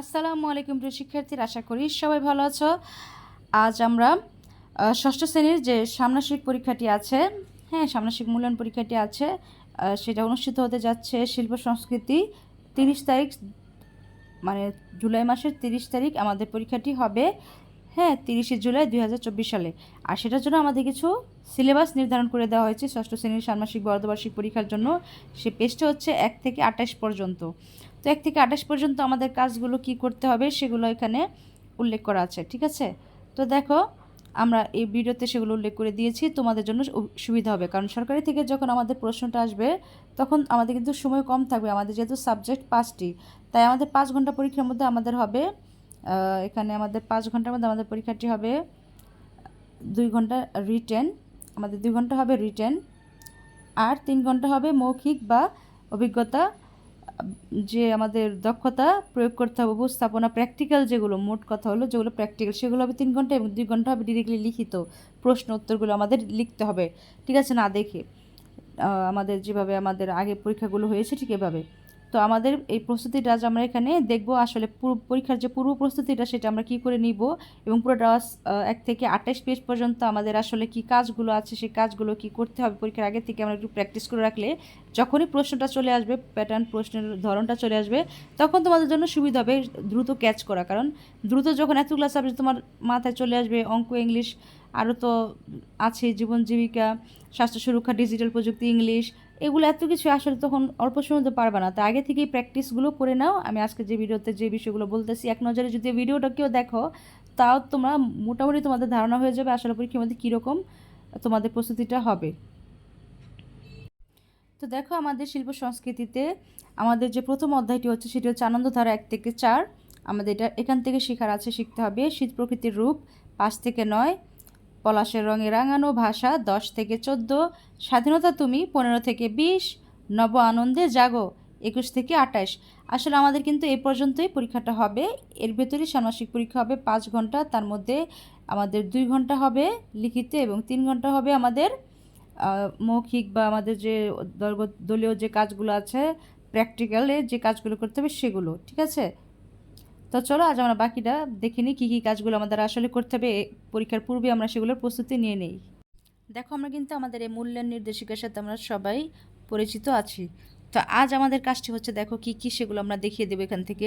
আসসালামু আলাইকুম প্রিয় শিক্ষার্থীরা, আশা করি সবাই ভালো আছো। আজ আমরা ষষ্ঠ শ্রেণির যে সামনাসিক পরীক্ষাটি আছে হ্যাঁ সামনাসিক মূল্যায়ন পরীক্ষাটি আছে সেটা অনুষ্ঠিত হতে যাচ্ছে শিল্প সংস্কৃতি তিরিশ তারিখ মানে জুলাই মাসের তিরিশ তারিখ আমাদের পরীক্ষাটি হবে হ্যাঁ তিরিশে জুলাই দুই হাজার চব্বিশ সালে। আর সেটার জন্য আমাদের কিছু সিলেবাস নির্ধারণ করে দেওয়া হয়েছে ষষ্ঠ শ্রেণির ষান্মাসিক বর্ধবার্ষিক পরীক্ষার জন্য। সে পেজটা হচ্ছে এক থেকে আঠাশ পর্যন্ত। তো এক থেকে আঠাশ পর্যন্ত আমাদের কাজগুলো কি করতে হবে সেগুলো এখানে উল্লেখ করা আছে, ঠিক আছে? তো দেখো, আমরা এই ভিডিওতে সেগুলো উল্লেখ করে দিয়েছি, তোমাদের জন্য সুবিধা হবে। কারণ সরকারি থেকে যখন আমাদের প্রশ্নটা আসবে, তখন আমাদের কিন্তু সময় কম থাকবে। আমাদের যেহেতু সাবজেক্ট পাঁচটি, তাই আমাদের পাঁচ ঘণ্টা পরীক্ষার মধ্যে আমাদের হবে এখানে আমাদের পাঁচ ঘণ্টার মধ্যে আমাদের পরীক্ষাটি হবে, দুই ঘণ্টা রিটেন, আমাদের দুই ঘণ্টা হবে রিটেন, আর তিন ঘণ্টা হবে মৌখিক বা অভিজ্ঞতা যে আমাদের দক্ষতা প্রয়োগ করতে হবে, উপস্থাপনা প্র্যাকটিক্যাল যেগুলো, মোট কথা হলো যেগুলো প্র্যাকটিক্যাল সেগুলো হবে তিন ঘণ্টা এবং দুই ঘণ্টা হবে ডিরেক্টলি লিখিত প্রশ্ন উত্তরগুলো আমাদের লিখতে হবে। ঠিক আছে? না দেখে আমাদের যেভাবে আমাদের আগে পরীক্ষাগুলো হয়েছে ঠিক এভাবে। তো আমাদের এই প্রস্তুতিটা আজ আমরা এখানে দেখব আসলে পূর্ব- পরীক্ষার যে পূর্ব প্রস্তুতিটা সেটা আমরা কি করে নিব এবং পুরোটা আহ, এক থেকে আঠাশ পেজ পর্যন্ত আমাদের আসলে কি কাজগুলো আছে সেই কাজগুলো কি করতে হবে পরীক্ষার আগে থেকে আমরা একটু প্র্যাকটিস করে রাখলে যখনই প্রশ্নটা চলে আসবে প্যাটার্ন প্রশ্নের ধরনটা চলে আসবে তখন তোমাদের জন্য সুবিধা হবে দ্রুত ক্যাচ করা। কারণ দ্রুত যখন এতগুলো সাবজেক্ট তোমার মাথায় চলে আসবে অঙ্ক ইংলিশ আরও তো আছে জীবন জীবিকা স্বাস্থ্য সুরক্ষা ডিজিটাল প্রযুক্তি ইংলিশ এগুলো এত কিছু আসলে তখন অল্প সময় তো পারবে না। তো আগে থেকেই প্র্যাকটিসগুলো করে নাও। আমি আজকে যে ভিডিওতে যে বিষয়গুলো বলতেছি, এক নজরে যদি ভিডিওটা কেউ দেখো, তাও তোমরা মোটামুটি তোমাদের ধারণা হয়ে যাবে আসলে পরীক্ষার মধ্যে কীরকম তোমাদের প্রস্তুতিটা হবে। তো দেখো আমাদের শিল্প সংস্কৃতিতে আমাদের যে প্রথম অধ্যায়টি হচ্ছে, সেটি হচ্ছে আনন্দধারা এক থেকে চার। আমাদের এটা এখান থেকে শেখার আছে, শিখতে হবে। শীত প্রকৃতির রূপ পাঁচ থেকে নয়। পলাশের রঙে রাঙানো ভাষা দশ থেকে চোদ্দ, স্বাধীনতা তুমি পনেরো থেকে বিশ, নব আনন্দে জাগো একুশ থেকে আঠাশ। আসলে আমাদের কিন্তু এ পর্যন্তই পরীক্ষাটা হবে। এর ভেতরে ষান্মাসিক পরীক্ষা হবে পাঁচ ঘণ্টা, তার মধ্যে আমাদের দুই ঘণ্টা হবে লিখিত এবং তিন ঘণ্টা হবে আমাদের মৌখিক বা আমাদের যে দলীয় যে কাজগুলো আছে, প্র্যাকটিক্যালে যে কাজগুলো করতে হবে সেগুলো, ঠিক আছে? তো চলো আজ আমরা বাকিটা দেখে নিই কী কী কাজগুলো আমাদের আসলে করতে হবে। পরীক্ষার পূর্বে আমরা সেগুলোর প্রস্তুতি নিয়ে নিই। দেখো আমরা কিন্তু আমাদের এই মূল্যায়ন নির্দেশিকার সাথে আমরা সবাই পরিচিত আছি। তো আজ আমাদের কাজটি হচ্ছে দেখো কি কি সেগুলো আমরা দেখিয়ে দেবো এখান থেকে।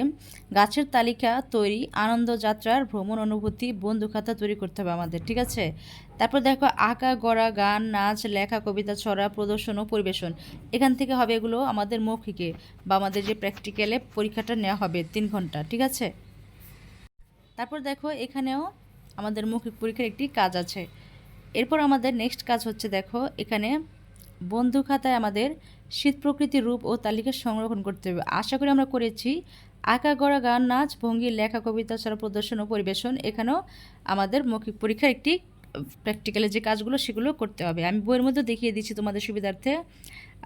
গাছের তালিকা তৈরি, আনন্দ যাত্রার ভ্রমণ অনুভূতি, বন্ধু খাতা তৈরি করতে হবে আমাদের, ঠিক আছে? তারপর দেখো আঁকা, গড়া, গান, নাচ, লেখা, কবিতা, ছড়া, প্রদর্শন ও পরিবেশন। এখান থেকে হবে এগুলো আমাদের মৌখিকে বা আমাদের যে প্র্যাকটিক্যালে পরীক্ষাটা নেওয়া হবে তিন ঘণ্টা, ঠিক আছে? তারপর দেখো এখানেও আমাদের মৌখিক পরীক্ষার একটি কাজ আছে। এরপর আমাদের নেক্সট কাজ হচ্ছে দেখো এখানে বন্ধু খাতায় আমাদের শীত প্রকৃতির রূপ ও তালিকা সংরক্ষণ করতে হবে। আশা করি আমরা করেছি। আঁকা, গড়া, গান, নাচ, ভঙ্গি, লেখা, কবিতা, ছাড়া, প্রদর্শন ও পরিবেশন এখানেও আমাদের মৌখিক পরীক্ষার একটি প্র্যাকটিক্যালে যে কাজগুলো সেগুলো করতে হবে। আমি বইয়ের মধ্যে দেখিয়ে দিচ্ছি তোমাদের সুবিধার্থে।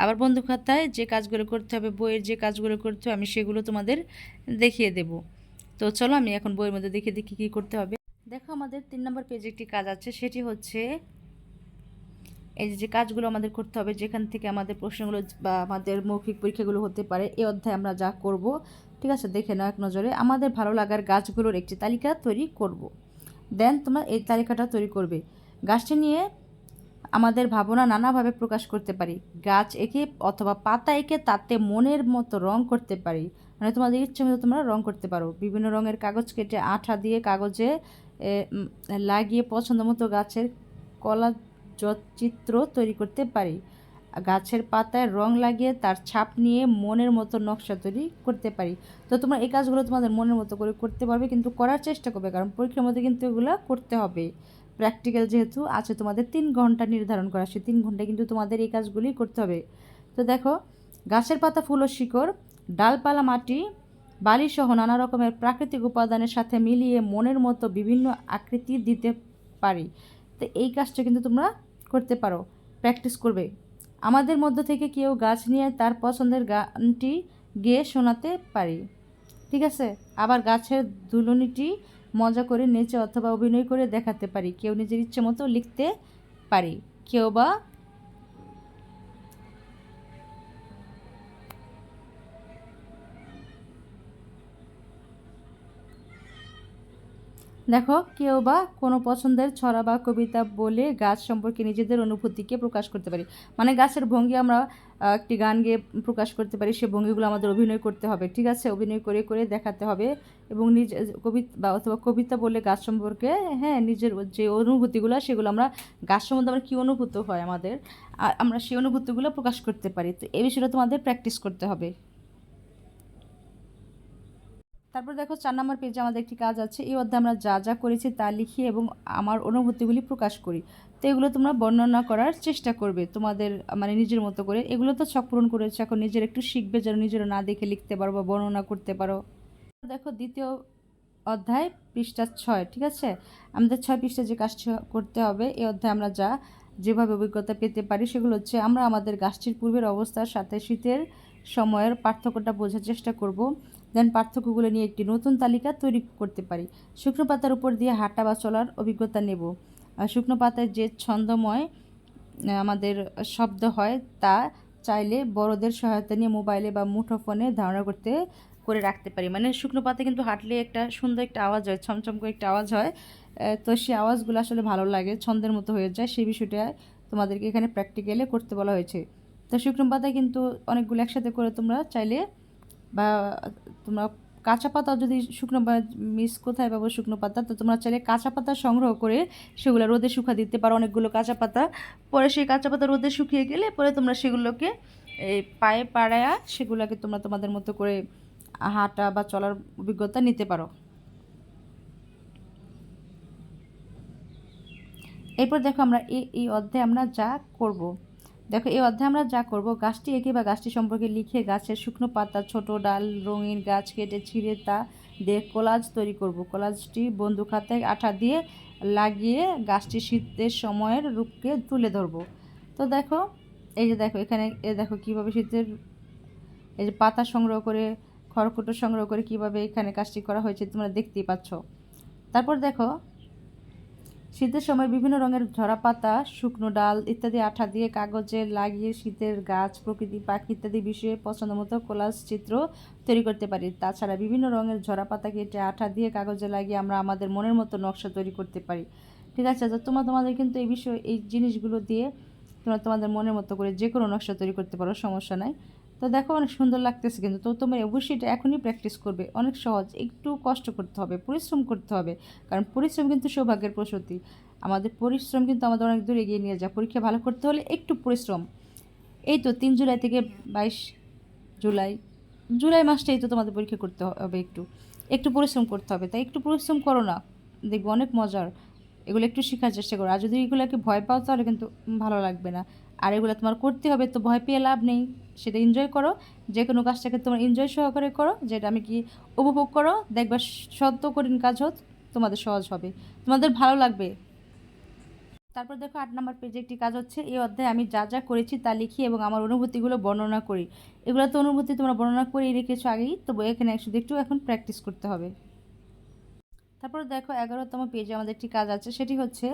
আবার বন্ধু খাতায় যে কাজগুলো করতে হবে, বইয়ের যে কাজগুলো করতে হবে, আমি সেগুলো তোমাদের দেখিয়ে দেব। তো চলো আমি এখন বইয়ের মধ্যে দেখিয়ে কী কী করতে হবে। দেখো আমাদের তিন নম্বর পেজে একটি কাজ আছে, সেটি হচ্ছে এই যে কাজগুলো আমাদের করতে হবে, যেখান থেকে আমাদের প্রশ্নগুলো বা আমাদের মৌখিক পরীক্ষাগুলো হতে পারে এই অধ্যায়ে আমরা যা করব, ঠিক আছে, দেখে নাও এক নজরে। আমাদের ভালো লাগার গাছগুলোর একটি তালিকা তৈরি করব। দেন তোমরা এই তালিকাটা তৈরি করবে। গাছটি নিয়ে আমাদের ভাবনা নানাভাবে প্রকাশ করতে পারি। গাছ এঁকে অথবা পাতা এঁকে তাতে মনের মতো রং করতে পারি। মানে তোমাদের ইচ্ছে মতো তোমরা রং করতে পারো। বিভিন্ন রঙের কাগজ কেটে আঠা দিয়ে কাগজে লাগিয়ে পছন্দ মতো গাছের কলা চিত্র তৈরি করতে পারি। গাছের পাতায় রং লাগিয়ে তার ছাপ নিয়ে মনের মতো নকশা তৈরি করতে পারি। তো তোমরা এই কাজগুলো তোমাদের মনের মতো করে করতে পারবে, কিন্তু করার চেষ্টা করবে, কারণ পরীক্ষার মধ্যে কিন্তু এগুলো করতে হবে। প্র্যাকটিক্যাল যেহেতু আছে, তোমাদের তিন ঘণ্টা নির্ধারণ করা সে তিন ঘণ্টা কিন্তু তোমাদের এই কাজগুলি করতে হবে। তো দেখো, গাছের পাতা, ফুল ও শিকড়, ডালপালা, মাটি বালিসহ নানা রকমের প্রাকৃতিক উপাদানের সাথে মিলিয়ে মনের মতো বিভিন্ন আকৃতি দিতে পারি। তো এই কাজটা কিন্তু তোমরা করতে পারো, প্র্যাকটিস করবে। আমাদের মধ্য থেকে কেউ গাছ নিয়ে তার পছন্দের গানটি গেয়ে শোনাতে পারি। ঠিক আছে? আবার গাছের দুলুনিটি মজা করে নেচে অথবা অভিনয় করে দেখাতে পারি। কেউ নিজের ইচ্ছে মতো লিখতে পারি। কেউ বা দেখো, কেউ বা কোনো পছন্দের ছড়া বা কবিতা বলে গাছ সম্পর্কে নিজেদের অনুভূতিকে প্রকাশ করতে পারি। মানে গাছের ভঙ্গি আমরা একটি গান গেয়ে প্রকাশ করতে পারি, সে ভঙ্গিগুলো আমাদের অভিনয় করতে হবে, ঠিক আছে? অভিনয় করে করে দেখাতে হবে এবং নিজ, কবিতা, বা অথবা কবিতা বলে গাছ সম্পর্কে হ্যাঁ নিজের যে অনুভূতিগুলো, সেগুলো আমরা, গাছ সম্বন্ধে আমরা কী অনুভূত হয় আমাদের আমরা সেই অনুভূতিগুলো প্রকাশ করতে পারি। তো এই বিষয়টা তোমাদের প্র্যাকটিস করতে হবে। তারপর দেখো চার নম্বর পেজে আমাদের একটি কাজ আছে, এই অধ্যায়ে আমরা যা যা করেছি তা লিখি এবং আমার অনুভূতিগুলি প্রকাশ করি। তো এগুলো তোমরা বর্ণনা করার চেষ্টা করবে তোমাদের মানে নিজের মতো করে। এগুলো তো ছক পূরণ করেছে, এখন নিজের একটু শিখবে যেন নিজেরা না দেখে লিখতে পারো বা বর্ণনা করতে পারো। দেখো দ্বিতীয় অধ্যায়, পৃষ্ঠা ছয়, ঠিক আছে? আমাদের ছয় পৃষ্ঠা যে কাজটি করতে হবে, এই অধ্যায়ে আমরা যা যেভাবে অভিজ্ঞতা পেতে পারি সেগুলো হচ্ছে আমরা আমাদের গাছটির পূর্বের অবস্থার সাথে শীতের সময়ের পার্থক্যটা বোঝার চেষ্টা করব। দেন পার্থক্যগুলো নিয়ে একটি নতুন তালিকা তৈরি করতে পারি। শুকনো পাতার উপর দিয়ে হাঁটা বা চলার অভিজ্ঞতা নেব। শুকনো পাতায় যে ছন্দময় আমাদের শব্দ হয় তা চাইলে বড়দের সহায়তা নিয়ে মোবাইলে বা মুঠোফোনে ধারণা করতে, করে রাখতে পারি। মানে শুকনো পাতা কিন্তু হাঁটলে একটা সুন্দর একটা আওয়াজ হয়, ছমছম করে একটা আওয়াজ হয়। তো সেই আওয়াজগুলো আসলে ভালো লাগে, ছন্দের মতো হয়ে যায়। সেই বিষয়টা তোমাদেরকে এখানে প্র্যাকটিক্যালে করতে বলা হয়েছে। তো শুকনো পাতা কিন্তু অনেকগুলো একসাথে করে তোমরা চাইলে বা তোমরা কাঁচা পাতা যদি শুকনো মিস কোথায় পাবো শুকনো পাতা, তো তোমরা চাইলে কাঁচা পাতা সংগ্রহ করে সেগুলো রোদে শুকা দিতে পারো অনেকগুলো কাঁচা পাতা। পরে সেই কাঁচা পাতা রোদে শুকিয়ে গেলে পরে তোমরা সেগুলোকে এই পায়ে পাড়ায়া সেগুলোকে তোমরা তোমাদের মতো করে হাঁটা বা চলার অভিজ্ঞতা নিতে পারো। এরপর দেখো আমরা এই এই অধ্যায়ে আমরা যা করব। দেখো, এই অধ্যায়ে আমরা যা করব, গাছটি এঁকে বা গাছটি সম্পর্কে লিখে গাছের শুকনো পাতা, ছোট ডাল, রঙিন গাছ কেটে ছিঁড়ে তা দিয়ে কোলাজ তৈরি করব। কোলাজটি বন্ধু খাতায় আঠা দিয়ে লাগিয়ে গাছটি শীতের সময়ের রূপকে তুলে ধরবো। তো দেখো, এই যে দেখো, এখানে এ দেখো কীভাবে শীতের, এই যে পাতা সংগ্রহ করে, খড়কুটো সংগ্রহ করে কীভাবে এখানে কাজটি করা হয়েছে তোমরা দেখতেই পাচ্ছ। তারপর দেখো শীতের সময় বিভিন্ন রঙের ঝরা পাতা, শুকনো ডাল ইত্যাদি আঠা দিয়ে কাগজে লাগিয়ে শীতের গাছ, প্রকৃতি, পাখি ইত্যাদি বিষয়ে পছন্দ মতো কোলাজ চিত্র তৈরি করতে পারি। তাছাড়া বিভিন্ন রঙের ঝরা পাতা কেটে আঠা দিয়ে কাগজে লাগিয়ে আমরা আমাদের মনের মতো নকশা তৈরি করতে পারি। ঠিক আছে, তো তোমরা তোমাদের কিন্তু এই বিষয়ে, এই জিনিসগুলো দিয়ে তোমরা তোমাদের মনের মতো করে যে কোনো নকশা তৈরি করতে পারো, সমস্যা নাই। তো দেখো অনেক সুন্দর লাগতেছে কিন্তু। তো তোমার অবশ্যই এটা এখনই প্র্যাকটিস করবে। অনেক সহজ। একটু কষ্ট করতে হবে, পরিশ্রম করতে হবে। কারণ পরিশ্রম কিন্তু সৌভাগ্যের প্রসূতি। আমাদের পরিশ্রম কিন্তু আমাদের অনেক দূর এগিয়ে নিয়ে যায়। পরীক্ষা ভালো করতে হলে একটু পরিশ্রম। এই তো তিন জুলাই থেকে বাইশ জুলাই। জুলাই মাসটাই তো তোমাদের পরীক্ষা করতে হবে একটু। একটু পরিশ্রম করতে হবে। তাই একটু পরিশ্রম করো না। দেখব অনেক মজার। এগুলো একটু শেখার চেষ্টা করো। আর যদি এগুলোকে ভয় পাও তাহলে কিন্তু ভালো লাগবে না। আর এগুলো তোমার করতে হবে তো ভয় পেয়ে লাভ নেই। সেটা এনজয় করো যে কোনো কাজটাকে তোমার এনজয় সহকারে করো, যেটা আমি কি উপভোগ করো, দেখবা সত্য কঠিন কাজ হোক, তোমাদের সহজ হবে। তোমাদের ভালো লাগবে। তারপর দেখো আট নম্বর পেজে একটি কাজ হচ্ছে, এই অধ্যায়ে আমি যা যা করেছি তা লিখি এবং আমার অনুভূতিগুলো বর্ণনা করি। এগুলো তো অনুভূতি তোমরা বর্ণনা করে রেখেছো আগেই তো এখানে শুধু একটু এখন প্র্যাকটিস করতে হবে। তারপর দেখো এগারোতম পেজে আমাদের একটি কাজ আছে, সেটি হচ্ছে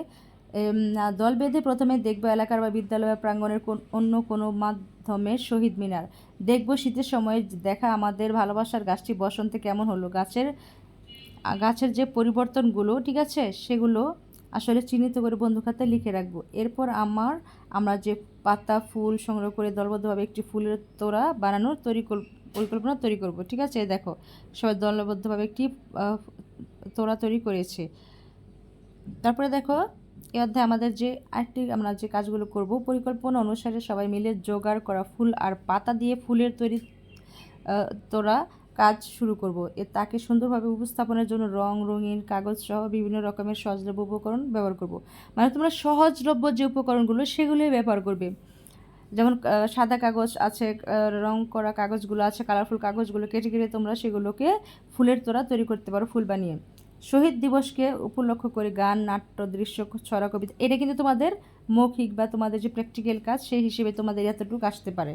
দল বেঁধে প্রথমে দেখব এলাকার বা বিদ্যালয় প্রাঙ্গণের কোন, অন্য কোনো মাধ্যমে শহীদ মিনার। দেখব শীতের সময় দেখা আমাদের ভালোবাসার গাছটি বসন্তে কেমন হলো, গাছের গাছের যে পরিবর্তনগুলো, ঠিক আছে? সেগুলো আসলে চিহ্নিত করে বন্ধু খাতায় লিখে রাখব। এরপর আমার, আমরা যে পাতা, ফুল সংগ্রহ করে দলবদ্ধভাবে একটি ফুলের তোড়া বানানোর তৈরি পরিকল্পনা তৈরি করব, ঠিক আছে? দেখো, সবাই দলবদ্ধভাবে একটি তোড়া তৈরি করেছে। তারপরে দেখো এ অধ্যায়ে আমাদের যে আরেকটি আমরা যে কাজগুলো করব, পরিকল্পনা অনুসারে সবাই মিলে জোগাড় করা ফুল আর পাতা দিয়ে ফুলের তৈরি তোরা কাজ শুরু করব। এ তাকে সুন্দরভাবে উপস্থাপনের জন্য রং, রঙিন কাগজ সহ বিভিন্ন রকমের সহজলভ্য উপকরণ ব্যবহার করব। মানে তোমরা সহজলভ্য যে উপকরণগুলো সেগুলোই ব্যবহার করবে। যেমন সাদা কাগজ আছে রং করা কাগজগুলো আছে কালারফুল কাগজগুলো কেটে কেটে তোমরা সেগুলোকে ফুলের তোড়া তৈরি করতে পারো ফুল বানিয়ে। শহীদ দিবসকে উপলক্ষ করে গান, নাট্য, দৃশ্য ছড়া কবিতা এটা কিন্তু তোমাদের মৌখিক বা তোমাদের যে প্র্যাকটিক্যাল কাজ, সেই হিসেবে তোমাদের এতটুকু আসতে পারে।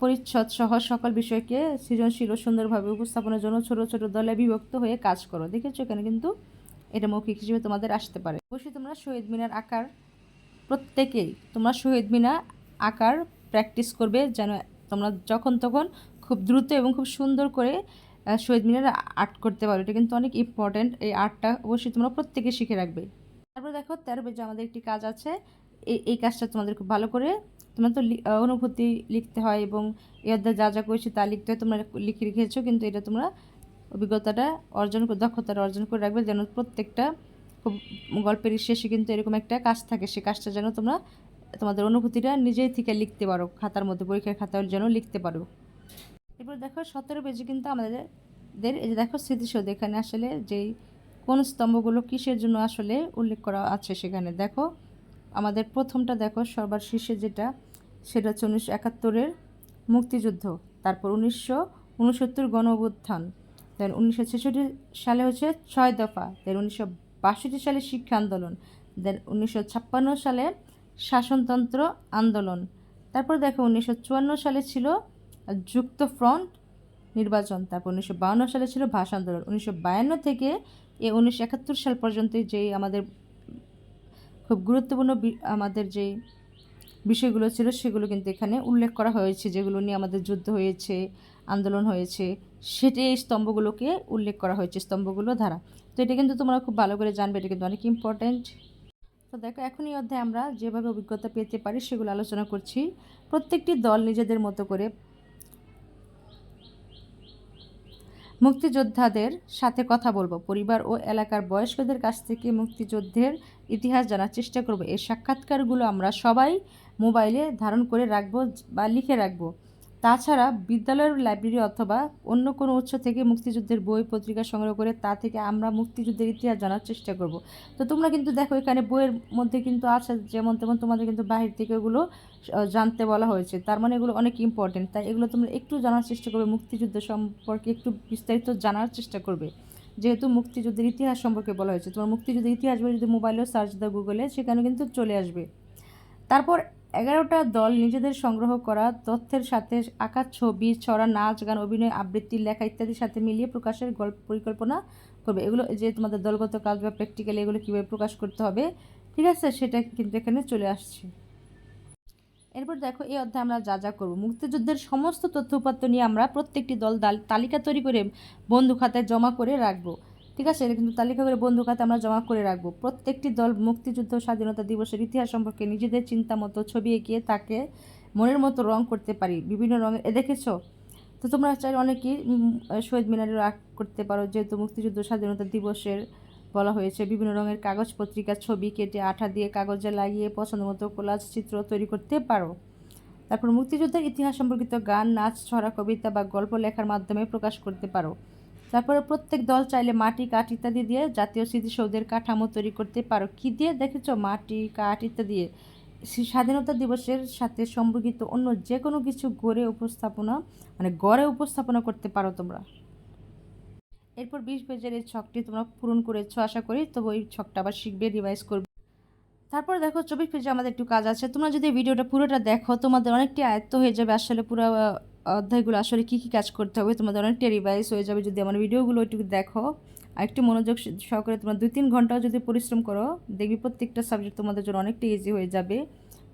পরিচ্ছদ সহ সকল বিষয়কে সৃজনশীল ও সুন্দরভাবে উপস্থাপনের জন্য ছোট ছোট দলে বিভক্ত হয়ে কাজ করো। দেখেছ? এখানে কিন্তু এটা মৌখিক হিসেবে তোমাদের আসতে পারে। অবশ্যই তোমরা শহীদ মিনার আকার প্রত্যেকেই, তোমরা শহীদ মিনার আঁকার প্র্যাকটিস করবে যেন তোমরা যখন, তখন খুব দ্রুত এবং খুব সুন্দর করে শহীদ মিনারে আর্ট করতে পারো। এটা কিন্তু অনেক ইম্পর্ট্যান্ট এই আর্টটা অবশ্যই তোমরা প্রত্যেকে শিখে রাখবে। তারপর দেখো, তেরো পেজে আমাদের একটি কাজ আছে। এই এই কাজটা তোমাদের খুব ভালো করে তোমরা তো অনুভূতি লিখতে হয় এবং অধ্যায়ে যা যা করেছি তা লিখতে হয়। তোমরা লিখে রেখেছো, কিন্তু এটা তোমরা অভিজ্ঞতাটা অর্জন করে দক্ষতাটা অর্জন করে রাখবে যেন প্রত্যেকটা খুব গল্পের শেষে কিন্তু এরকম একটা কাজ থাকে। সেই কাজটা যেন তোমরা, তোমাদের অনুভূতিটা নিজেই থেকে লিখতে পারো। খাতার মধ্যে, পরীক্ষার খাতার যেন লিখতে পারো। এরপর দেখো সতেরো পেজে কিন্তু আমাদের দের এই যে দেখো স্মৃতিসৌধ, এখানে আসলে যেই কোন স্তম্ভগুলো কিসের জন্য আসলে উল্লেখ করা আছে সেখানে দেখো। আমাদের প্রথমটা দেখো সবার শীর্ষে যেটা, সেটা হচ্ছে উনিশশো একাত্তরের মুক্তিযুদ্ধ, তারপর উনিশশো উনসত্তর গণ দেন উনিশশো ছেষট্টি সালে হচ্ছে ছয় দফা দেন উনিশশো বাষট্টি সালে শিক্ষা আন্দোলন দেন উনিশশো ছাপ্পান্ন সালে শাসনতন্ত্র আন্দোলন, তারপর দেখো উনিশশো চুয়ান্ন সালে ছিল যুক্ত ফ্রন্ট নির্বাচন, তারপর উনিশশো বাউন্ন সালে ছিল ভাষা আন্দোলন। উনিশশো বায়ান্ন থেকে এ উনিশশো একাত্তর সাল পর্যন্ত যে আমাদের খুব গুরুত্বপূর্ণ আমাদের যে বিষয়গুলো ছিল সেগুলো কিন্তু এখানে উল্লেখ করা হয়েছে, যেগুলো নিয়ে আমাদের যুদ্ধ হয়েছে, আন্দোলন হয়েছে, সেটি এই স্তম্ভগুলোকে উল্লেখ করা হয়েছে স্তম্ভগুলো ধারা। তো এটা কিন্তু তোমরা খুব ভালো করে জানবে, এটা কিন্তু অনেক ইম্পর্ট্যান্ট তো দেখো এখন এই অধ্যায়ে আমরা যেভাবে অভিজ্ঞতা পেতে পারি সেগুলো আলোচনা করছি। প্রত্যেকটি দল নিজেদের মতো করে মুক্তিযোদ্ধাদের সাথে কথা বলব। পরিবার ও এলাকার বয়স্কদের কাছ থেকে মুক্তিযুদ্ধের ইতিহাস জানার চেষ্টা করব। এই সাক্ষাৎকারগুলো আমরা সবাই মোবাইলে ধারণ করে রাখব বা লিখে রাখব। তাছাড়া বিদ্যালয়ের লাইব্রেরি অথবা অন্য কোনো উৎস থেকে মুক্তিযুদ্ধের বই পত্রিকা সংগ্রহ করে তা থেকে আমরা মুক্তিযুদ্ধের ইতিহাস জানার চেষ্টা করব। তো তোমরা কিন্তু দেখো এখানে বইয়ের মধ্যে কিন্তু আছে যেমন তেমন তোমাদের কিন্তু বাহির থেকে আহ, জানতে বলা হয়েছে। তার মানে এগুলো অনেক ইম্পর্টেন্ট তাই এগুলো তোমরা একটু জানার চেষ্টা করবে মুক্তিযুদ্ধ সম্পর্কে একটু বিস্তারিত জানার চেষ্টা করবে। যেহেতু মুক্তিযুদ্ধের ইতিহাস সম্পর্কে বলা হয়েছে তোমার মুক্তিযুদ্ধের ইতিহাস যদি মোবাইলেও সার্চ দাও গুগলে সেখানে কিন্তু চলে আসবে। তারপর এগারোটা দল নিজেদের সংগ্রহ করা, তথ্যের সাথে আঁকা ছবি, ছড়া নাচ, গান, অভিনয়, আবৃত্তি, লেখা ইত্যাদির সাথে মিলিয়ে প্রকাশের গল্প পরিকল্পনা করবে। এগুলো যে তোমাদের দলগত কাজ বা প্র্যাকটিক্যালি এগুলো কীভাবে প্রকাশ করতে হবে, ঠিক আছে? সেটা কিন্তু এখানে চলে আসছে। এরপর দেখো, এই অধ্যায়ে আমরা যা যা করব। মুক্তিযুদ্ধের সমস্ত তথ্য উপাত্ত নিয়ে আমরা প্রত্যেকটি দল তালিকা তৈরি করে বন্ধু খাতায় জমা করে রাখব। ঠিক আছে? কিন্তু তালিকা করে বন্ধু খাতায় আমরা জমা করে রাখব। প্রত্যেকটি দল মুক্তিযুদ্ধ, স্বাধীনতা দিবসের ইতিহাস সম্পর্কে নিজেদের চিন্তা মতো ছবি এঁকিয়ে তাকে মনের মতো রং করতে পারি। বিভিন্ন রঙের এ, দেখেছ? তো তোমরা চাইলে অনেকেই শহীদ মিনারের আর্ট করতে পারো। যেহেতু মুক্তিযুদ্ধ, স্বাধীনতা দিবসের বলা হয়েছে, বিভিন্ন রঙের কাগজ পত্রিকা, ছবি কেটে আঠা দিয়ে কাগজে লাগিয়ে পছন্দ মতো কোলাজ চিত্র তৈরি করতে পারো। তারপর মুক্তিযুদ্ধের ইতিহাস সম্পর্কিত গান, নাচ, ছড়া, কবিতা বা গল্প লেখার মাধ্যমে প্রকাশ করতে পারো। তারপরে প্রত্যেক দল চাইলে মাটি, কাঠ ইত্যাদি দিয়ে জাতীয় স্মৃতিসৌধের কাঠামো তৈরি করতে পারো। কি দিয়ে? দেখেছ? মাটি, কাঠ ইত্যাদি স্বাধীনতা দিবসের সাথে সম্পর্কিত অন্য যে কোনো কিছু গড়ে উপস্থাপনা মানে গড়ে উপস্থাপনা করতে পারো তোমরা। এরপর বিশ পেজের এই ছকটি তোমরা পূরণ করেছ, আশা করি। তো ওই ছকটা আবার শিখবে রিভাইজ করবে। তারপর দেখো, চব্বিশ পেজে আমাদের একটু কাজ আছে। তোমরা যদি ভিডিওটা পুরোটা দেখো, তোমাদের অনেকটি আয়ত্ত হয়ে যাবে। আসলে পুরো অধ্যায়গুলো আসলে কী কী কাজ করতে হবে, তোমাদের অনেক টেরিভাইস হয়ে যাবে যদি আমার ভিডিওগুলো একটু দেখো। আর একটু মনোযোগ সহকারে তোমরা দুই তিন ঘন্টাও যদি পরিশ্রম করো, দেখবি প্রত্যেকটা সাবজেক্ট তোমাদের জন্য অনেকটা ইজি হয়ে যাবে।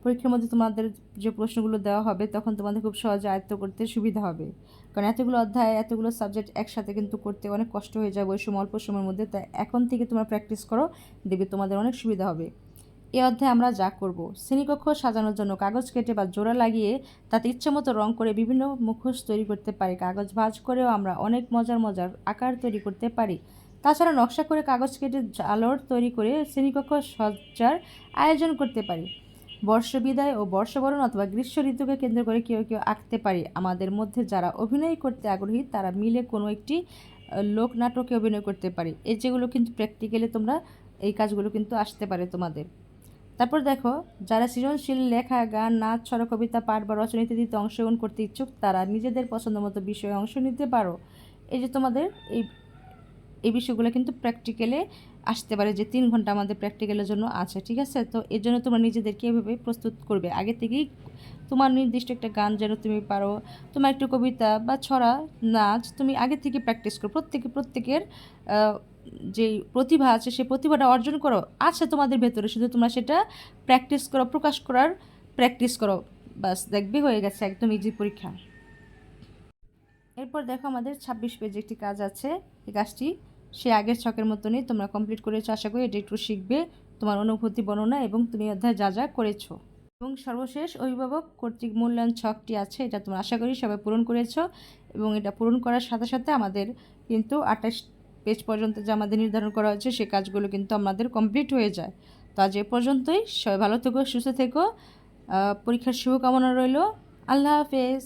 পরীক্ষার মধ্যে তোমাদের যে প্রশ্নগুলো দেওয়া হবে, তখন তোমাদের খুব সহজে আয়ত্ত করতে সুবিধা হবে। কারণ এতগুলো অধ্যায়, এতগুলো সাবজেক্ট একসাথে কিন্তু করতে অনেক কষ্ট হয়ে যাবে ওই সময়, অল্প সময়ের মধ্যে। তাই এখন থেকে তোমরা প্র্যাকটিস করো, দেখবে তোমাদের অনেক সুবিধা হবে। এই অধ্যায়ে আমরা যা করব। শ্রেণীকক্ষ সাজানোর জন্য কাগজ কেটে বা জোড়া লাগিয়ে তাতে ইচ্ছামতো রং করে বিভিন্ন মুখোশ তৈরি করতে পারি। কাগজ ভাঁজ করেও আমরা অনেক মজার মজার আকার তৈরি করতে পারি। তাছাড়া নকশা করে কাগজ কেটে আলোর তৈরি করে শ্রেণীকক্ষ সজ্জার আয়োজন করতে পারি। বর্ষবিদায় ও বর্ষবরণ অথবা গ্রীষ্ম ঋতুকে কেন্দ্র করে কেউ কেউ আঁকতে পারি। আমাদের মধ্যে যারা অভিনয় করতে আগ্রহী, তারা মিলে কোনো একটি লোকনাটকে অভিনয় করতে পারি। এই যেগুলো কিন্তু প্র্যাকটিক্যালি তোমরা, এই কাজগুলো কিন্তু আসতে পারে তোমাদের। তারপর দেখো, যারা সৃজনশীল লেখা, গান, নাচ ছড়া কবিতা পাঠ বা রচনা ইত্যাদিতে অংশগ্রহণ করতে ইচ্ছুক, তারা নিজেদের পছন্দ মতো বিষয়ে অংশ নিতে পারো। এই যে তোমাদের এই এই বিষয়গুলো কিন্তু প্র্যাকটিক্যালে আসতে পারে যে তিন ঘণ্টা আমাদের প্র্যাকটিক্যালের জন্য আছে, ঠিক আছে? তো এর জন্য তোমরা নিজেদেরকে এভাবে প্রস্তুত করবে? আগে থেকেই তোমার নির্দিষ্ট একটা গান যেন তুমি পারো, তোমার একটু কবিতা বা ছড়া, নাচ তুমি আগে থেকে প্র্যাকটিস করো। প্রত্যেকে, প্রত্যেকের যে প্রতিভা আছে, সেই প্রতিভাটা অর্জন করো। আছে তোমাদের ভেতরে, শুধু তোমরা সেটা প্র্যাকটিস করো, প্রকাশ করার প্র্যাকটিস করো। বাস, দেখবে হয়ে গেছে একদম ইজি পরীক্ষা। এরপর দেখো আমাদের ছাব্বিশ পেজে একটি কাজ আছে। এই কাজটি সে আগের ছকের মতনই তোমরা কমপ্লিট করেছ। আশা করি এটা একটু শিখবে তোমার অনুভূতি, বর্ণনা এবং তুমি অধ্যায় যা যা করেছ। এবং সর্বশেষ অভিভাবক কর্তৃক মূল্যায়ন ছকটি আছে, এটা তোমরা আশা করি সবাই পূরণ করেছ। এবং এটা পূরণ করার সাথে সাথে আমাদের কিন্তু আঠাশ পেজ পর্যন্ত যে আমাদের নির্ধারণ করা হয়েছে, সে কাজগুলো কিন্তু আমাদের কমপ্লিট হয়ে যায়। তো আজ এ পর্যন্তই। সবাই ভালো থেকো, সুস্থ থেকো। পরীক্ষার শুভকামনা রইল। আল্লাহ হাফেজ।